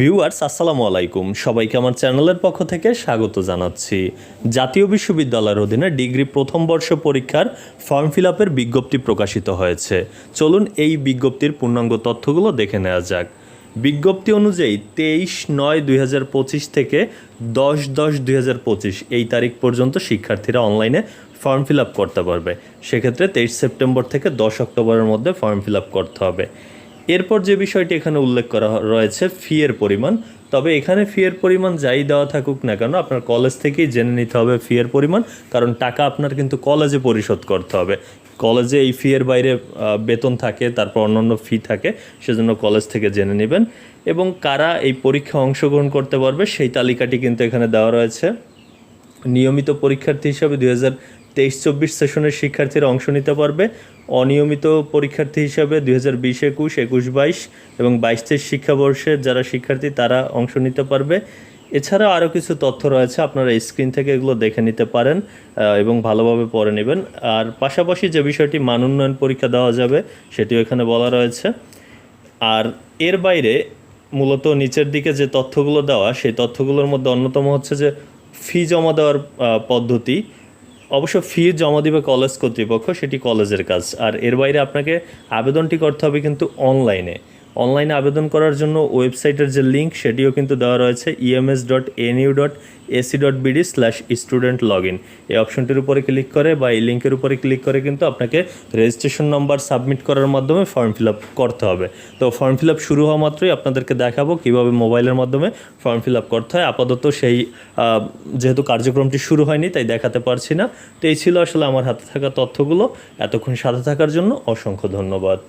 Viewers, আসসালামু আলাইকুম। সবাইকে আমার চ্যানেলের পক্ষ থেকে স্বাগত জানাচ্ছি। জাতীয় বিশ্ববিদ্যালয়ের অধীনে ডিগ্রি প্রথম বর্ষ পরীক্ষার ফর্ম ফিল বিজ্ঞপ্তি প্রকাশিত হয়েছে। চলুন এই বিজ্ঞপ্তির পূর্ণাঙ্গ তথ্যগুলো দেখে নেওয়া যাক। বিজ্ঞপ্তি অনুযায়ী তেইশ নয় দুই থেকে দশ দশ দুই এই তারিখ পর্যন্ত শিক্ষার্থীরা অনলাইনে ফর্ম ফিল করতে পারবে। সেক্ষেত্রে তেইশ সেপ্টেম্বর থেকে দশ অক্টোবরের মধ্যে ফর্ম ফিল করতে হবে। এরপর যে বিষয়টি এখানে উল্লেখ করা রয়েছে ফিয়ের পরিমাণ, তবে এখানে ফিয়ের পরিমাণ যাই দেওয়া থাকুক না কেন, আপনার কলেজ থেকেই জেনে নিতে হবে ফিয়ের পরিমাণ, কারণ টাকা আপনার কিন্তু কলেজে পরিশোধ করতে হবে। কলেজে এই ফি এর বাইরে বেতন থাকে, তারপর অন্যান্য ফি থাকে, সেজন্য কলেজ থেকে জেনে নেবেন। এবং কারা এই পরীক্ষা অংশগ্রহণ করতে পারবে, সেই তালিকাটি কিন্তু এখানে দেওয়া রয়েছে। নিয়মিত পরীক্ষার্থী হিসাবে দুই হাজার তেইশ চব্বিশ সেশনের শিক্ষার্থীরা অংশ নিতে পারবে। অনিয়মিত পরীক্ষার্থী হিসাবে দুই হাজার বিশ একুশ একুশ বাইশ এবং বাইশ তেইশ শিক্ষাবর্ষের যারা শিক্ষার্থী, তারা অংশ নিতে পারবে। এছাড়া আরও কিছু তথ্য রয়েছে, আপনারা স্ক্রিন থেকে এগুলো দেখে নিতে পারেন এবং ভালোভাবে পড়ে নেবেন। আর পাশাপাশি যে বিষয়টি মান উন্নয়ন পরীক্ষা দেওয়া যাবে, সেটিও এখানে বলা রয়েছে। আর এর বাইরে মূলত নিচের দিকে যে তথ্যগুলো দেওয়া, সেই তথ্যগুলোর মধ্যে অন্যতম হচ্ছে যে ফি জমা দেওয়ার পদ্ধতি। অবশ্য ফি জমা দিবে কলেজ কর্তৃপক্ষ, সেটি কলেজের কাজ। আর এর বাইরে আপনাকে আবেদনটি করতে হবে কিন্তু অনলাইনে অনলাইনে আবেদন করার জন্য ওয়েবসাইটের যে লিঙ্ক সেটিও কিন্তু দেওয়া রয়েছে EMS dot NU dot AC dot BD slash student log in এই অপশনটির উপরে ক্লিক করে বা এই লিঙ্কের উপরে ক্লিক করে কিন্তু আপনাকে রেজিস্ট্রেশন নাম্বার সাবমিট করার মাধ্যমে ফর্ম ফিল আপ করতে হবে। তো ফর্ম ফিল আপ শুরু হওয়া মাত্রই আপনাদেরকে দেখাবো কীভাবে মোবাইলের মাধ্যমে ফর্ম ফিল আপ করতে হয়। আপাতত সেই যেহেতু কার্যক্রমটি শুরু হয়নি, তাই দেখাতে পারছি না। তো এই ছিল আসলে আমার হাতে থাকা তথ্যগুলো। এতক্ষণ সাথে থাকার জন্য অসংখ্য ধন্যবাদ।